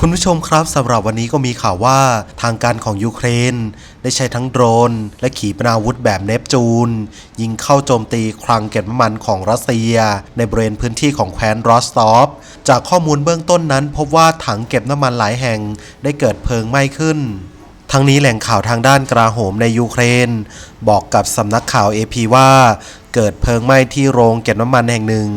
คุณผู้ชมครับสำหรับวันนี้ก็มีข่าวว่าทางการของยูเครน ได้ใช้ทั้งโดรน และขีปนาวุธแบบเนปจูน ยิงเข้าโจมตีคลังเก็บน้ำมันของรัสเซีย ในบริเวณพื้นที่ของแคว้นรอสตอฟจากข้อมูลเบื้องต้นนั้น พบว่าถังเก็บน้ำมันหลายแห่งได้เกิดเพลิงไหม้ขึ้นทั้งนี้แหล่งข่าวทางด้านกราโหมในยูเครน บอกกับสำนักข่าว AP ว่า เกิดเพลิงไหม้ที่โรงเก็บน้ำมันแห่งหนึ่ง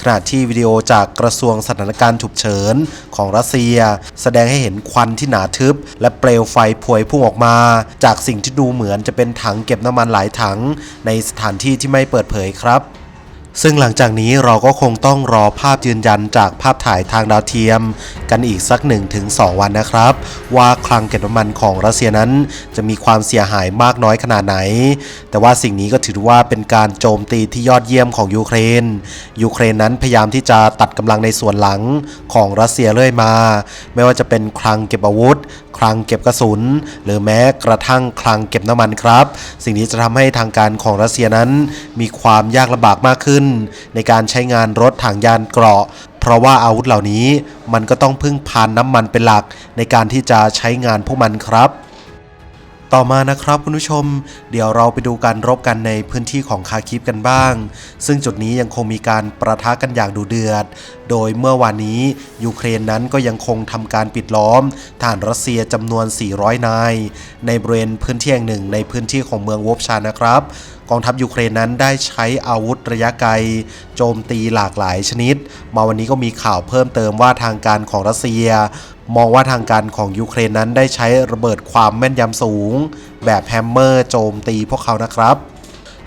ขณะที่วิดีโอจากกระทรวงสถานการณ์ฉุกเฉินของรัสเซีย แสดงให้เห็นควันที่หนาทึบ และเปลวไฟพวยพุ่งออกมา จากสิ่งที่ดูเหมือนจะเป็นถังเก็บน้ำมันหลายถัง ในสถานที่ที่ไม่เปิดเผยครับ ซึ่งหลังจากนี้เราก็คงต้องรอภาพยืนยันจากภาพถ่ายทางดาวเทียม กันอีกสัก 1-2 วันนะครับ ว่าคลังเก็บน้ำมันของรัสเซียนั้น จะมีความเสียหายมากน้อยขนาดไหน แต่ว่าสิ่งนี้ก็ถือว่าเป็นการโจมตีที่ยอดเยี่ยมของยูเครน ยูเครนนั้นพยายามที่จะตัดกำลังในส่วนหลังของรัสเซียเรื่อยมา ไม่ว่าจะเป็นคลังเก็บอาวุธคลังเก็บกระสุน หรือแม้กระทั่งคลังเก็บน้ำมันครับ สิ่งนี้จะทำให้ทางการของรัสเซียนั้น มีความยากลำบากมากขึ้นในการใช้งานรถถังยานเกราะ เพราะว่าอาวุธเหล่านี้มันก็ต้องพึ่งพานน้ำมันเป็นหลัก ในการที่จะใช้งานพวกมันครับต่อมานะครับคุณผู้ชม เดี๋ยวเราไปดูการรบกันในพื้นที่ของคาคิฟกันบ้าง ซึ่งจุดนี้ยังคงมีการประทะกันอย่างดุเดือด โดยเมื่อวานนี้ยูเครนนั้นก็ยังคงทำการปิดล้อมฐานรัสเซียจำนวน 400 นาย ในบริเวณพื้นที่แห่งหนึ่งในพื้นที่ของเมืองวอบชานะครับกองทัพยูเครนนั้นได้ใช้อาวุธระยะไกล โจมตีหลากหลายชนิด มาวันนี้ก็มีข่าวเพิ่มเติมว่าทางการของรัสเซีย มองว่าทางการของยูเครนนั้นได้ใช้ระเบิดความแม่นยำสูง แบบแฮมเมอร์โจมตีพวกเขานะครับ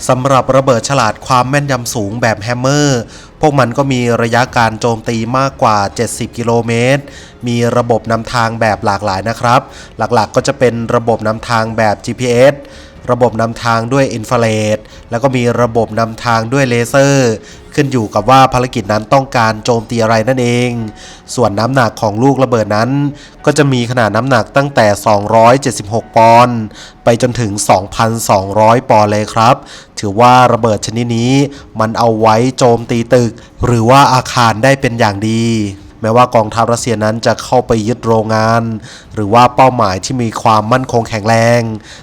สำหรับระเบิดฉลาดความแม่นยำสูงแบบแฮมเมอร์ พวกมันก็มีระยะการโจมตีมากกว่า 70 กิโลเมตร มีระบบนำทางแบบหลากหลายนะครับ หลักๆก็จะเป็นระบบนำทางแบบ GPS ระบบนำทางด้วยอินฟราเรดแล้วก็มีระบบนำทางด้วยเลเซอร์ ขึ้นอยู่กับว่าภารกิจนั้นต้องการโจมตีอะไรนั่นเอง ส่วนน้ำหนักของลูกระเบิดนั้น ก็จะมีขนาดน้ำหนักตั้งแต่ 276 ปอนด์ไปจนถึง 2,200 ปอนด์เลยครับ ถือว่าระเบิดชนิดนี้มันเอาไว้โจมตีตึก หรือว่าอาคารได้เป็นอย่างดี แม้ว่ากองทัพรัสเซียนั้นจะเข้าไปยึดโรงงาน หรือว่าเป้าหมายที่มีความมั่นคงแข็งแรง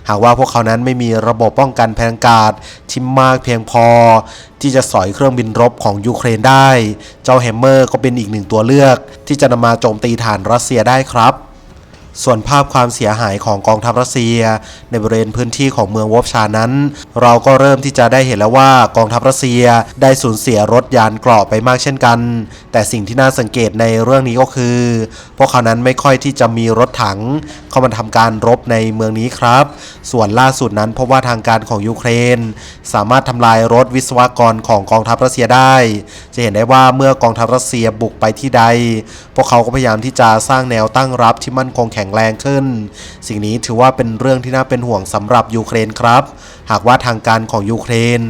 หากว่าพวกเขานั้นไม่มีระบบป้องกันพลังอากาศที่มากเพียงพอ ที่จะสอยเครื่องบินรบของยูเครนได้ เจ้าแฮมเมอร์ก็เป็นอีกหนึ่งตัวเลือก ที่จะนำมาโจมตีฐานรัสเซียได้ครับ ส่วนภาพความเสียหายของกองทัพรัสเซีย ในบริเวณพื้นที่ของเมืองวอบชานั้น เราก็เริ่มที่จะได้เห็นแล้วว่ากองทัพรัสเซียได้สูญเสียรถยานเกราะไปมากเช่นกัน แต่สิ่งที่น่าสังเกตในเรื่องนี้ก็คือ พวกเขานั้นไม่ค่อยที่จะมีรถถัง เข้ามาทำการรบในเมืองนี้ครับ ส่วนล่าสุดนั้นพบว่าทางการของยูเครน สามารถทำลายรถวิศวกรของกองทัพรัสเซียได้ จะเห็นได้ว่าเมื่อกองทัพรัสเซียบุกไปที่ใด พวกเขาก็พยายามที่จะสร้างแนวตั้งรับที่มั่นคงแข็งแรงขึ้น สิ่งนี้ถือว่าเป็นเรื่องที่น่าเป็นห่วงสำหรับยูเครนครับ หากว่าทางการของยูเครน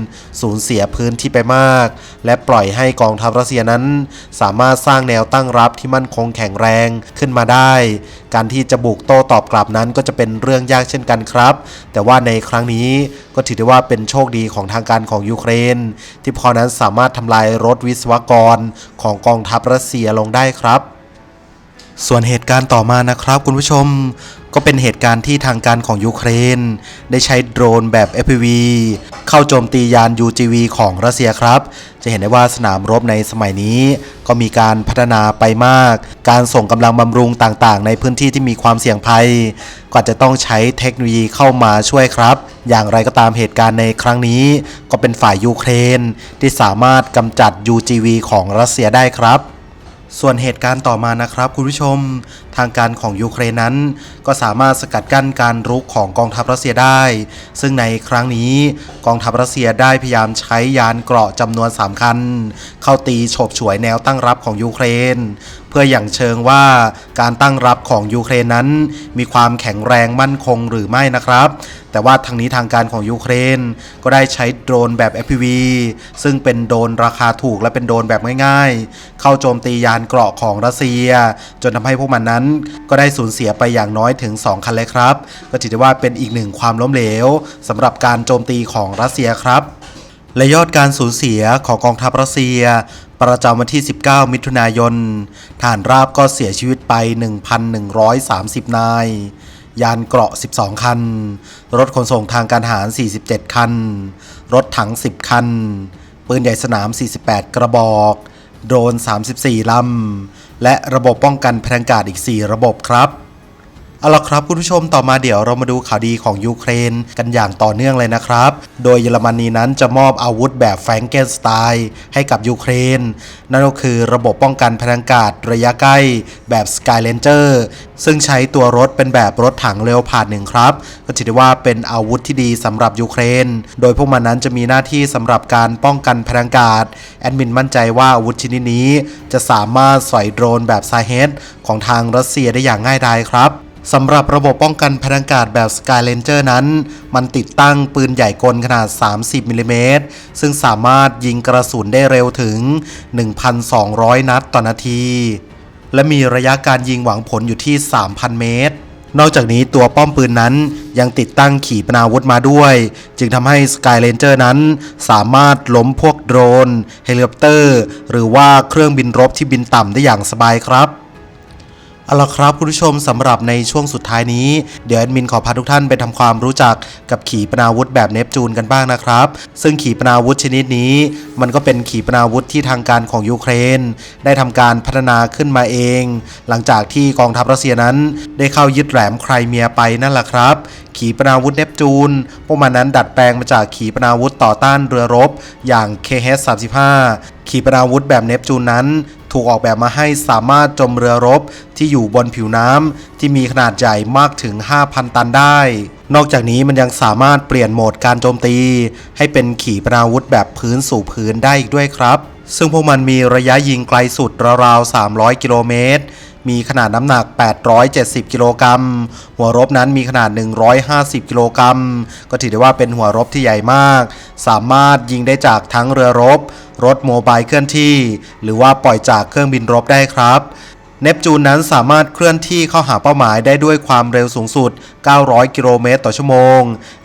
สูญเสียพื้นที่ไปมาก และปล่อยให้กองทัพรัสเซียนั้น สามารถสร้างแนวตั้งรับที่มั่นคงแข็งแรงขึ้นมาได้ การที่จะบุกโต้ตอบกลับนั้นก็จะเป็นเรื่องยากเช่นกันครับ แต่ว่าในครั้งนี้ก็ถือได้ว่าเป็นโชคดีของทางการของยูเครน ที่พวกเขานั้นสามารถทำลายรถวิศวกรของกองทัพรัสเซียลงได้ครับ ส่วนเหตุการณ์ต่อมานะครับคุณผู้ชม ก็เป็นเหตุการณ์ที่ทางการของยูเครน ได้ใช้โดรนแบบ FPV เข้าโจมตียาน UGV ของรัสเซียครับ จะเห็นได้ว่าสนามรบในสมัยนี้ ก็มีการพัฒนาไปมาก การส่งกำลังบำรุงต่างๆ ในพื้นที่ที่มีความเสี่ยงภัย ก็จจะต้องใช้เทคโนโลยีเข้ามาช่วยครับ อย่างไรก็ตามเหตุการณ์ในครั้งนี้ ก็เป็นฝ่ายยูเครน ที่สามารถกำจัด UGV ของรัสเซียได้ครับ ส่วนเหตุการณ์ต่อมานะครับคุณผู้ชม ทางการของยูเครนนั้น ก็สามารถสกัดกั้นการรุกของกองทัพรัสเซียได้ ซึ่งในครั้งนี้กองทัพรัสเซียได้พยายามใช้ยานเกราะจำนวน3คัน เข้าตีโฉบฉวยแนวตั้งรับของยูเครน เพื่ออย่างเชิงว่าการตั้งรับของยูเครนนั้น มีความแข็งแรงมั่นคงหรือไม่นะครับ แต่ว่าทางนี้ทางการของยูเครน ก็ได้ใช้โดรนแบบ FPV ซึ่งเป็นโดรนราคาถูกและเป็นโดรนแบบง่ายๆ เข้าโจมตียานเกราะของรัสเซีย จนทำให้พวกมันนั้น ก็ได้สูญเสียไปอย่างน้อยถึง 2 คันเลยครับ ก็ถือได้ว่าเป็นอีกหนึ่งความล้มเหลวสำหรับการโจมตีของรัสเซียครับและยอดการสูญเสียของกองทัพรัสเซีย ประจำวันที่ 19 มิถุนายน ฐานราบก็เสียชีวิตไป 1,130 นาย ยานเกราะ 12 คัน รถขนส่งทางการทหาร 47 คัน รถถัง 10 คัน ปืนใหญ่สนาม 48 กระบอก โดรน 34 ลำ และระบบป้องกันพลงกาศอีก 4 ระบบครับ เอาละครับคุณผู้ชมต่อมาเดี๋ยวเรามาดูข่าวดีของยูเครนกันอย่างต่อเนื่องเลยนะครับ โดยเยอรมนีนั้นจะมอบอาวุธแบบแฟรงเกนสไตล์ให้กับยูเครน นั่นก็คือระบบป้องกันพลังกาศระยะใกล้แบบ Skylander ซึ่งใช้ตัวรถเป็นแบบรถถังเร็วผ่านหนึ่งครับ ก็ถือว่าเป็นอาวุธที่ดีสำหรับยูเครน โดยพวกมันนั้นจะมีหน้าที่สำหรับการป้องกันพลังกาศแอดมินมั่นใจว่าอาวุธชนิดนี้ จะสามารถสอยโดรนแบบไซเฮดของทางรัสเซียได้อย่างง่ายดายครับ สำหรับระบบป้องกันพลังกาศแบบ Skylander นั้น มันติดตั้งปืนใหญ่กลขนาด 30มิลลิเมตรซึ่งสามารถยิงกระสุนได้เร็วถึง 1,200 นัดต่อนาที และมีระยะการยิงหวังผลอยู่ที่ 3,000 เมตร นอกจากนี้ตัวป้อมปืนนั้นยังติดตั้งขีปนาวุธมาด้วย จึงทำให้ Skylander นั้นสามารถล้มพวกโดรน เฮลิคอปเตอร์ หรือว่าเครื่องบินรบที่บินต่ำได้อย่างสบายครับ เอาละครับคุณผู้ชมสำหรับในช่วงสุดท้ายนี้ เดี๋ยวแอดมินขอพาทุกท่านไปทำความรู้จักกับขีปนาวุธแบบเนปจูนกันบ้างนะครับ ซึ่งขีปนาวุธชนิดนี้ มันก็เป็นขีปนาวุธที่ทางการของยูเครน ได้ทำการพัฒนาขึ้นมาเอง หลังจากที่กองทัพรัสเซียนั้น ได้เข้ายึดแหลมไครเมียไปนั่นแหละครับ ขีปนาวุธเนปจูน พวกมันนั้นดัดแปลงมาจากขีปนาวุธต่อต้านเรือรบ อย่าง KH-35 ขีปนาวุธแบบเนปจูนนั้น ถูกออกแบบมาให้สามารถจมเรือรบที่อยู่บนผิวน้ำที่มีขนาดใหญ่มากถึง 5,000 ตันได้ นอกจากนี้มันยังสามารถเปลี่ยนโหมดการโจมตี ให้เป็นขีปนาวุธแบบพื้นสู่พื้นได้อีกด้วยครับ ซึ่งพวกมันมีระยะยิงไกลสุดราวๆ300 กิโลเมตร มีขนาดน้ำหนัก 870 กิโลกรัม หัวรบนั้นมีขนาด 150 กิโลกรัม ก็ถือได้ว่าเป็นหัวรบที่ใหญ่มาก สามารถยิงได้จากทั้งเรือรบ รถโมบายเคลื่อนที่ หรือว่าปล่อยจากเครื่องบินรบได้ครับ เนปจูนนั้นสามารถเคลื่อนที่เข้าหาเป้าหมายได้ด้วยความเร็วสูงสุด 900 กิโลเมตรต่อชั่วโมง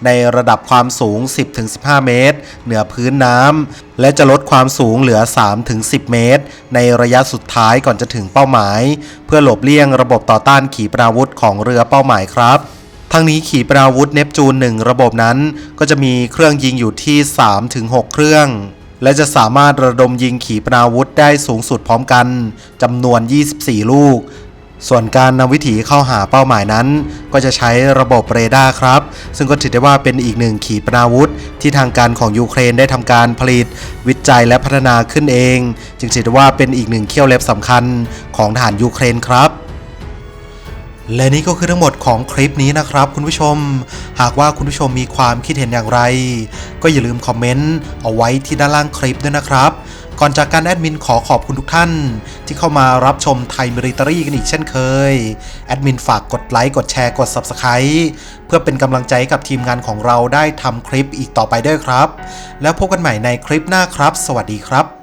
ในระดับความสูง 10-15 เมตร เหนือพื้นน้ำ และจะลดความสูงเหลือ 3-10 เมตร ในระยะสุดท้ายก่อนจะถึงเป้าหมาย เพื่อหลบเลี่ยงระบบต่อต้านขีปนาวุธของเรือเป้าหมายครับทั้งนี้ขีปนาวุธเนปจูน 1 ระบบนั้น ก็จะมีเครื่องยิงอยู่ที่ 3-6 เครื่อง และจะสามารถระดมยิงขีปนาวุธได้สูงสุดพร้อมกันจำนวน 24 ลูก ส่วนการนำวิถีเข้าหาเป้าหมายนั้น ก็จะใช้ระบบเรดาร์ครับ ซึ่งก็ถือได้ว่าเป็นอีกหนึ่งขีปนาวุธ ที่ทางการของยูเครนได้ทำการผลิต วิจัยและพัฒนาขึ้นเอง จึงถือได้ว่าเป็นอีกหนึ่งเขี้ยวเล็บสำคัญของทหารยูเครนครับและนี่ก็คือทั้งหมดของคลิปนี้นะครับคุณผู้ชม หากว่าคุณผู้ชมมีความคิดเห็นอย่างไร ก็อย่าลืมคอมเมนต์เอาไว้ที่ด้านล่างคลิปด้วยนะครับ ก่อนจากการแอดมินขอขอบคุณทุกท่าน ที่เข้ามารับชมไทยมิริตรีกันอีกเช่นเคย แอดมินฝากกดไลค์กดแชร์กด Subscribe เพื่อเป็นกำลังใจกับทีมงานของเราได้ทำคลิปอีกต่อไปด้วยครับ แล้วพบกันใหม่ในคลิปหน้าครับ สวัสดีครับ